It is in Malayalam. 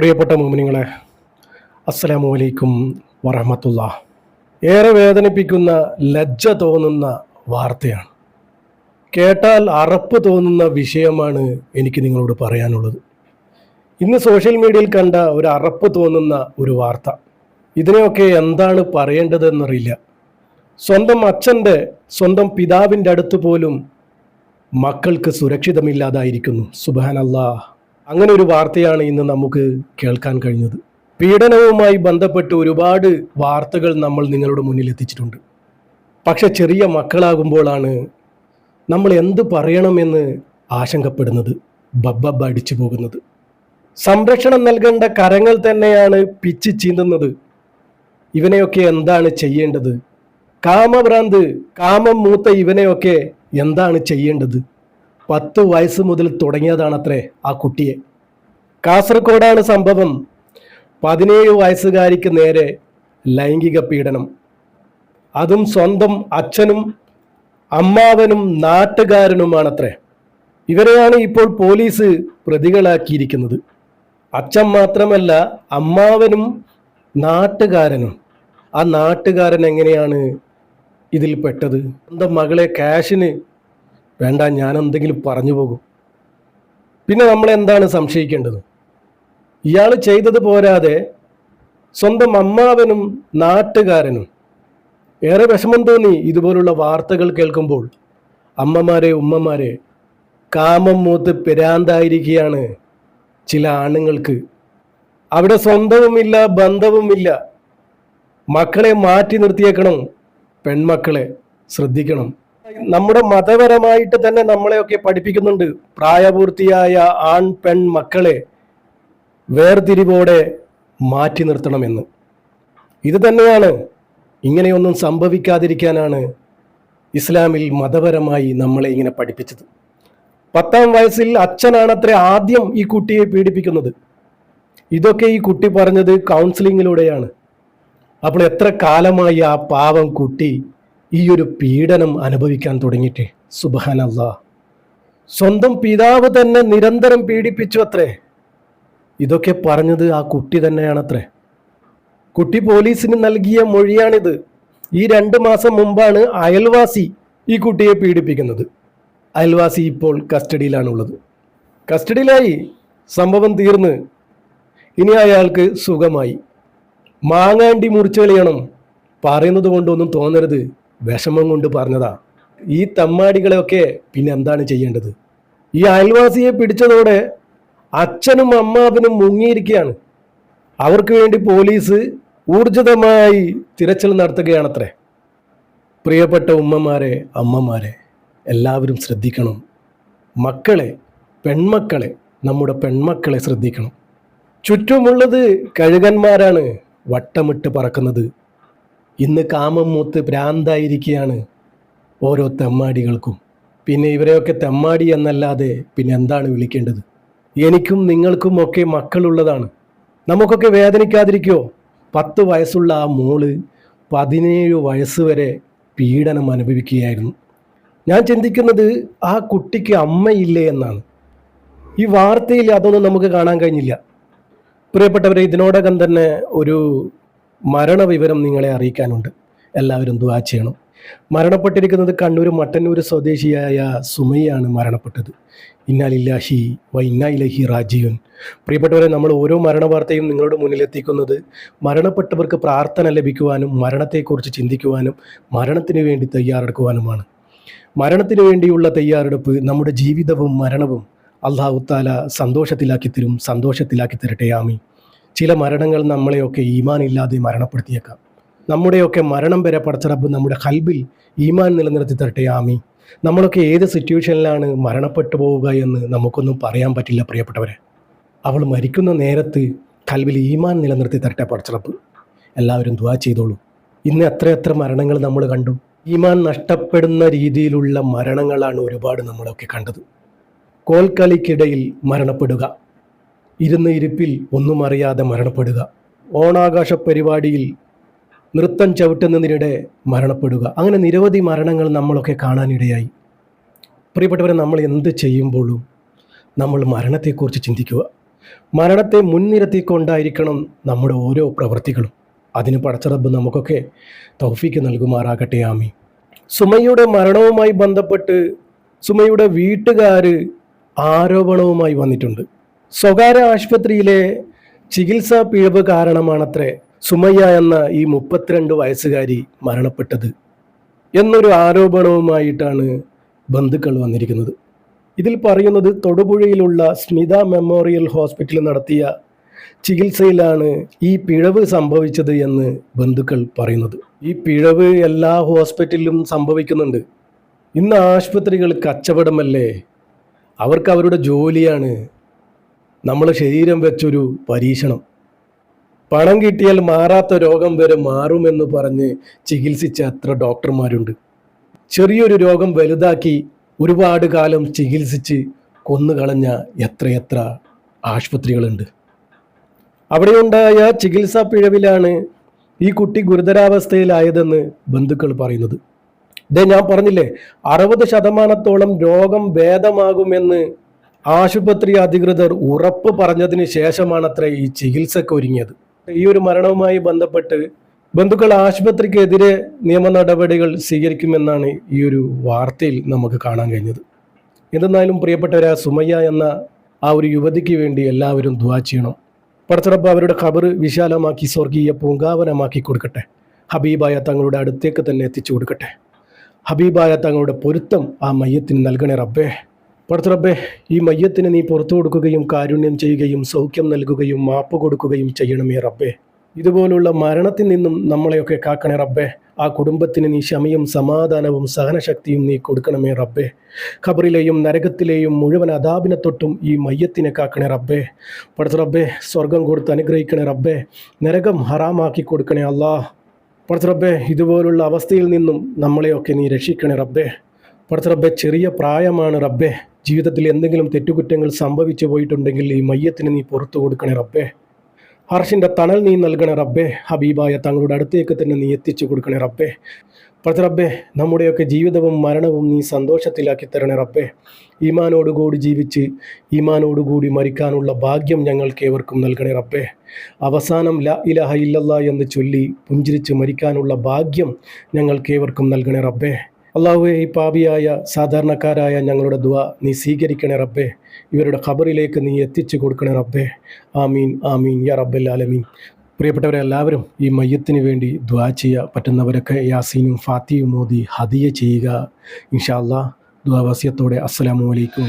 പ്രിയപ്പെട്ട മോമിനിങ്ങളെ അസ്സലാമു അലൈക്കും വറഹമത്തുള്ള ഏറെ വേദനിപ്പിക്കുന്ന ലജ്ജ തോന്നുന്ന വാർത്തയാണ്. കേട്ടാൽ അറപ്പ് തോന്നുന്ന വിഷയമാണ് എനിക്ക് നിങ്ങളോട് പറയാനുള്ളത്. ഇന്ന് സോഷ്യൽ മീഡിയയിൽ കണ്ട ഒരു അറപ്പ് തോന്നുന്ന ഒരു വാർത്ത. ഇതിനെയൊക്കെ എന്താണ് പറയേണ്ടതെന്നറിയില്ല. സ്വന്തം അച്ഛന്റെ സ്വന്തം പിതാവിന്റെ അടുത്ത് പോലും മക്കൾക്ക് സുരക്ഷിതമില്ലാതായിരിക്കുന്നു. സുബാനല്ലാ അങ്ങനെ ഒരു വാർത്തയാണ് ഇന്ന് നമുക്ക് കേൾക്കാൻ കഴിഞ്ഞത്. പീഡനവുമായി ബന്ധപ്പെട്ട് ഒരുപാട് വാർത്തകൾ നമ്മൾ നിങ്ങളുടെ മുന്നിൽ എത്തിച്ചിട്ടുണ്ട്. പക്ഷെ ചെറിയ മക്കളാകുമ്പോഴാണ് നമ്മൾ എന്ത് പറയണമെന്ന് ആശങ്കപ്പെടുന്നത് ബബ്ബബ് അടിച്ചു പോകുന്നത്. സംരക്ഷണം നൽകേണ്ട കരങ്ങൾ തന്നെയാണ് പിച്ച് ചീന്തുന്നത്. ഇവനെയൊക്കെ എന്താണ് ചെയ്യേണ്ടത്? കാമഭ്രാന്ത് കാമം മൂത്ത ഇവനെയൊക്കെ എന്താണ് ചെയ്യേണ്ടത്? പത്ത് വയസ്സ് മുതൽ തുടങ്ങിയതാണത്രേ ആ കുട്ടിയെ. കാസർഗോഡാണ് സംഭവം. പതിനേഴ് വയസ്സുകാരിക്ക് നേരെ ലൈംഗിക പീഡനം. അതും സ്വന്തം അച്ഛനും അമ്മാവനും നാട്ടുകാരനുമാണത്രേ. ഇവരെയാണ് ഇപ്പോൾ പോലീസ് പ്രതികളാക്കിയിരിക്കുന്നത്. അച്ഛൻ മാത്രമല്ല അമ്മാവനും നാട്ടുകാരനും. ആ നാട്ടുകാരൻ എങ്ങനെയാണ് ഇതിൽ പെട്ടത് സ്വന്തം മകളെ ക്യാഷിന് വേണ്ട ഞാൻ എന്തെങ്കിലും പറഞ്ഞു പോകും. പിന്നെ നമ്മൾ എന്താണ് സംശയിക്കേണ്ടത്? ഇയാൾ ചെയ്തത് പോരാതെ സ്വന്തം അമ്മാവനും നാട്ടുകാരനും ഏറെ വിഷമം തോന്നി ഇതുപോലുള്ള വാർത്തകൾ കേൾക്കുമ്പോൾ. അമ്മമാരെ ഉമ്മമാരെ കാമം മൂത്ത് പിരാന്തായിരിക്കുകയാണ് ചില ആണുങ്ങൾക്ക്. അവിടെ സ്വന്തവുമില്ല ബന്ധവുമില്ല. മക്കളെ മാറ്റി നിർത്തിയേക്കണം പെൺമക്കളെ ശ്രദ്ധിക്കണം. നമ്മുടെ മതപരമായിട്ട് തന്നെ നമ്മളെയൊക്കെ പഠിപ്പിക്കുന്നുണ്ട്. പ്രായപൂർത്തിയായ ആൺ പെൺ മക്കളെ വേർതിരിവോടെ മാറ്റി നിർത്തണമെന്ന്. ഇത് തന്നെയാണ് ഇങ്ങനെയൊന്നും സംഭവിക്കാതിരിക്കാനാണ് ഇസ്ലാമിൽ മതപരമായി നമ്മളെ ഇങ്ങനെ പഠിപ്പിച്ചത്. പത്താം വയസ്സിൽ അച്ഛനാണത്രേ ആദ്യം ഈ കുട്ടിയെ പീഡിപ്പിക്കുന്നത്. ഇതൊക്കെ ഈ കുട്ടി പറഞ്ഞത് കൗൺസിലിങ്ങിലൂടെയാണ് അപ്പോൾ എത്ര കാലമായി ആ പാവം കുട്ടി ഈ ഒരു പീഡനം അനുഭവിക്കാൻ തുടങ്ങിയിട്ട്. സുബഹാനല്ല. സ്വന്തം പിതാവ് തന്നെ നിരന്തരം പീഡിപ്പിച്ചു അത്രേ. ഇതൊക്കെ പറഞ്ഞത് ആ കുട്ടി തന്നെയാണത്രേ. കുട്ടി പോലീസിന് നൽകിയ മൊഴിയാണിത്. ഈ രണ്ട് മാസം മുമ്പാണ് അയൽവാസി ഈ കുട്ടിയെ പീഡിപ്പിക്കുന്നത്. അയൽവാസി ഇപ്പോൾ കസ്റ്റഡിയിലാണുള്ളത്. കസ്റ്റഡിയിലായി. സംഭവം തീർന്ന്. ഇനി അയാൾക്ക് സുഖമായി. മാങ്ങാണ്ടി മുറിച്ചു കളിയണം. പറയുന്നത് കൊണ്ടൊന്നും തോന്നരുത്. വിഷമം കൊണ്ട് പറഞ്ഞതാ. ഈ തമ്മാടികളെയൊക്കെ പിന്നെ എന്താണ് ചെയ്യേണ്ടത്? ഈ അയൽവാസിയെ പിടിച്ചതോടെ അച്ഛനും അമ്മാവനും മുങ്ങിയിരിക്കുകയാണ്. അവർക്ക് വേണ്ടി പോലീസ് ഊർജിതമായി തിരച്ചിൽ നടത്തുകയാണത്രേ. പ്രിയപ്പെട്ട ഉമ്മമാരെ അമ്മമാരെ എല്ലാവരും ശ്രദ്ധിക്കണം. മക്കളെ പെൺമക്കളെ നമ്മുടെ പെൺമക്കളെ ശ്രദ്ധിക്കണം. ചുറ്റുമുള്ളത് കഴുകന്മാരാണ് വട്ടമിട്ട് പറക്കുന്നത്. ഇന്ന് കാമം മൂത്ത് ഭ്രാന്തായിരിക്കുകയാണ് ഓരോ തെമ്മാടികൾക്കും. പിന്നെ ഇവരെയൊക്കെ തെമ്മാടി എന്നല്ലാതെ പിന്നെ എന്താണ് വിളിക്കേണ്ടത്? എനിക്കും നിങ്ങൾക്കും ഒക്കെ മക്കളുള്ളതാണ്. നമുക്കൊക്കെ വേദനിക്കാതിരിക്കോ? പത്ത് വയസ്സുള്ള ആ മോൾ പതിനേഴ് വയസ്സ് വരെ പീഡനം അനുഭവിക്കുകയായിരുന്നു. ഞാൻ ചിന്തിക്കുന്നത് ആ കുട്ടിക്ക് അമ്മയില്ലേ എന്നാണ്. ഈ വാർത്തയിൽ അതൊന്നും നമുക്ക് കാണാൻ കഴിഞ്ഞില്ല. പ്രിയപ്പെട്ടവരെ ഇതിനോടകം തന്നെ ഒരു മരണവിവരം നിങ്ങളെ അറിയിക്കാനുണ്ട്. എല്ലാവരും ദുവാ ചെയ്യണം. മരണപ്പെട്ടിരിക്കുന്നത് കണ്ണൂർ മട്ടന്നൂർ സ്വദേശിയായ സുമയാണ് മരണപ്പെട്ടത്. ഇന്നാലില്ലാഹി വ ഇന്നായിലഹി റാജിയുൻ പ്രിയപ്പെട്ടവരെ നമ്മൾ ഓരോ മരണ വാർത്തയും നിങ്ങളുടെ മുന്നിലെത്തിക്കുന്നത് മരണപ്പെട്ടവർക്ക് പ്രാർത്ഥന ലഭിക്കുവാനും മരണത്തെക്കുറിച്ച് ചിന്തിക്കുവാനും മരണത്തിന് വേണ്ടി തയ്യാറെടുക്കുവാനുമാണ്. മരണത്തിന് വേണ്ടിയുള്ള തയ്യാറെടുപ്പ് നമ്മുടെ ജീവിതവും മരണവും അള്ളാഹുത്താല സന്തോഷത്തിലാക്കി തരും. സന്തോഷത്തിലാക്കി തരട്ടെ. ആമി ചില മരണങ്ങൾ നമ്മളെയൊക്കെ ഈമാൻ ഇല്ലാതെ മരണപ്പെടുത്തിയേക്കാം. നമ്മുടെയൊക്കെ മരണം വരെ പടച്ചറബ് നമ്മുടെ ഹൽബിൽ ഈമാൻ നിലനിർത്തി തരട്ടെ ആമി നമ്മളൊക്കെ ഏത് സിറ്റുവേഷനിലാണ് മരണപ്പെട്ടു പോവുക എന്ന് നമുക്കൊന്നും പറയാൻ പറ്റില്ല പ്രിയപ്പെട്ടവരെ. അവൾ മരിക്കുന്ന നേരത്ത് കൽവിൽ ഈമാൻ നിലനിർത്തി തരട്ടെ പടച്ചറബ് എല്ലാവരും ദുവാ ചെയ്തോളൂ. ഇന്ന് എത്രയെത്ര മരണങ്ങൾ നമ്മൾ കണ്ടു. ഈമാൻ നഷ്ടപ്പെടുന്ന രീതിയിലുള്ള മരണങ്ങളാണ് ഒരുപാട് നമ്മളൊക്കെ കണ്ടത്. കോൽക്കളിക്കിടയിൽ മരണപ്പെടുക. ഇരുന്ന് ഇരിപ്പിൽ ഒന്നും അറിയാതെ മരണപ്പെടുക. ഓണാകാശ പരിപാടിയിൽ നൃത്തം ചവിട്ടുന്നതിനിടെ മരണപ്പെടുക. അങ്ങനെ നിരവധി മരണങ്ങൾ നമ്മളൊക്കെ കാണാനിടയായി. പ്രിയപ്പെട്ടവരെ നമ്മൾ എന്ത് ചെയ്യുമ്പോഴും നമ്മൾ മരണത്തെക്കുറിച്ച് ചിന്തിക്കുക. മരണത്തെ മുൻനിരത്തിക്കൊണ്ടായിരിക്കണം നമ്മുടെ ഓരോ പ്രവൃത്തികളും അതിന് പടച്ചറബ് നമുക്കൊക്കെ തൗഫീക്ക് നൽകുമാറാകട്ടെ. ആമി സുമയുടെ മരണവുമായി ബന്ധപ്പെട്ട് സുമയുടെ വീട്ടുകാർ ആരോപണവുമായി വന്നിട്ടുണ്ട്. സ്വകാര്യ ആശുപത്രിയിലെ ചികിത്സാ പിഴവ് കാരണമാണത്രേ സുമയ്യ എന്ന ഈ മുപ്പത്തിരണ്ട് വയസ്സുകാരി മരണപ്പെട്ടത് എന്നൊരു ആരോപണവുമായിട്ടാണ് ബന്ധുക്കൾ വന്നിരിക്കുന്നത്. ഇതിൽ പറയുന്നത് തൊടുപുഴയിലുള്ള സ്മിത മെമ്മോറിയൽ ഹോസ്പിറ്റൽ നടത്തിയ ചികിത്സയിലാണ് ഈ പിഴവ് സംഭവിച്ചത് എന്ന് ബന്ധുക്കൾ പറയുന്നത്. ഈ പിഴവ് എല്ലാ ഹോസ്പിറ്റലിലും സംഭവിക്കുന്നുണ്ട്. ഇന്ന് ആശുപത്രികൾ കച്ചവടമല്ലേ? അവർക്ക് അവരുടെ ജോലിയാണ് നമ്മളെ ശരീരം വെച്ചൊരു പരീക്ഷണം. പണം കിട്ടിയാൽ മാറാത്ത രോഗം വരെ മാറുമെന്ന് പറഞ്ഞ് ചികിത്സിച്ച അത്ര ഡോക്ടർമാരുണ്ട്. ചെറിയൊരു രോഗം വലുതാക്കി ഒരുപാട് കാലം ചികിത്സിച്ച് കൊന്നുകളഞ്ഞ എത്രയെത്ര ആശുപത്രികളുണ്ട്. അവിടെയുണ്ടായ ചികിത്സാ പിഴവിലാണ് ഈ കുട്ടി ഗുരുതരാവസ്ഥയിലായതെന്ന് ബന്ധുക്കൾ പറയുന്നത്. ഇതേ ഞാൻ പറഞ്ഞില്ലേ അറുപത് ശതമാനത്തോളം രോഗം ഭേദമാകുമെന്ന് ആശുപത്രി അധികൃതർ ഉറപ്പ് പറഞ്ഞതിന് ശേഷമാണത്രേ ഈ ചികിത്സക്ക് ഒരുങ്ങിയത്. ഈ ഒരു മരണവുമായി ബന്ധപ്പെട്ട് ബന്ധുക്കൾ ആശുപത്രിക്കെതിരെ നിയമ നടപടികൾ സ്വീകരിക്കുമെന്നാണ് ഈ ഒരു വാർത്തയിൽ നമുക്ക് കാണാൻ കഴിഞ്ഞത്. എന്തെന്നാലും പ്രിയപ്പെട്ടവരാ സുമയ്യ എന്ന ആ ഒരു യുവതിക്ക് വേണ്ടി എല്ലാവരും ദ്വാ ചെയ്യണം. പടച്ചിറപ്പ് അവരുടെ ഖബർ വിശാലമാക്കി സ്വർഗീയ പൂങ്കാവനമാക്കി കൊടുക്കട്ടെ. ഹബീബായ തങ്ങളുടെ അടുത്തേക്ക് തന്നെ എത്തിച്ചു കൊടുക്കട്ടെ. ഹബീബായ തങ്ങളുടെ പൊരുത്തം ആ മയ്യത്തിന് നൽകണേ റബ്ബേ. പടച്ചിറപ്പേ ഈ മയ്യത്തിന് നീ പുറത്തു കൊടുക്കുകയും കാരുണ്യം ചെയ്യുകയും സൗഖ്യം നൽകുകയും മാപ്പ് കൊടുക്കുകയും ചെയ്യണമേ റബ്ബേ. ഇതുപോലുള്ള മരണത്തിൽ നിന്നും നമ്മളെയൊക്കെ കാക്കണേ റബ്ബേ. ആ കുടുംബത്തിന് നീ ക്ഷമയും സമാധാനവും സഹനശക്തിയും നീ കൊടുക്കണമേ റബ്ബേ. ഖബറിലെയും നരകത്തിലെയും മുഴുവൻ അതാപിനെ തൊട്ടും ഈ മയ്യത്തിനെ കാക്കണേ റബ്ബേ. പടച്ച റബ്ബേ സ്വർഗം കൊടുത്ത് അനുഗ്രഹിക്കണേ റബ്ബേ. നരകം ഹറാമാക്കി കൊടുക്കണേ അല്ലാ പടച്ച റബ്ബേ ഇതുപോലുള്ള അവസ്ഥയിൽ നിന്നും നമ്മളെയൊക്കെ നീ രക്ഷിക്കണേ റബ്ബേ. പടച്ച റബ്ബേ ചെറിയ പ്രായമാണ് റബ്ബേ. ജീവിതത്തിൽ എന്തെങ്കിലും തെറ്റുകുറ്റങ്ങൾ സംഭവിച്ചു പോയിട്ടുണ്ടെങ്കിൽ ഈ മയ്യത്തിന് നീ പുറത്തു കൊടുക്കണേ റബ്ബേ. ഹർഷിന്റെ തണൽ നീ നൽകണേ റബ്ബേ. ഹബീബായ തങ്ങളുടെ അടുത്തേക്ക് തന്നെ നീ എത്തിച്ചു കൊടുക്കണേ റബ്ബേ. പ്രതി റബ്ബേ നമ്മുടെയൊക്കെ ജീവിതവും മരണവും നീ സന്തോഷത്തിലാക്കി തരണേ റബ്ബേ. ഈമാനോടുകൂടി ജീവിച്ച് ഈമാനോടുകൂടി മരിക്കാനുള്ള ഭാഗ്യം ഞങ്ങൾക്ക് ഏവർക്കും നൽകണേ റബ്ബേ. അവസാനം ല ഇലഹ ഇല്ലല്ല എന്ന് ചൊല്ലി പുഞ്ചിരിച്ച് മരിക്കാനുള്ള ഭാഗ്യം ഞങ്ങൾക്ക് ഏവർക്കും നൽകണേ റബ്ബേ. അള്ളാഹുവെ ഈ പാപിയായ സാധാരണക്കാരായ ഞങ്ങളുടെ ദുവ നീ സ്വീകരിക്കണേ റബ്ബേ. ഇവരുടെ ഖബറിലേക്ക് നീ എത്തിച്ചു കൊടുക്കണേ റബ്ബേ. ആമീൻ ആമീൻ യാ റബ്ബൽ ആലമീൻ. പ്രിയപ്പെട്ടവരെ എല്ലാവരും ഈ മയ്യത്തിന് വേണ്ടി ദ്വാ ചെയ്യുക പറ്റുന്നവരൊക്കെ യാസീനും ഫാത്തിയും മോദി ഹദിയ ചെയ്യുക. ഇൻഷാല്ല ദ്വാവാസ്യത്തോടെ അസ്സലാമു അലൈക്കും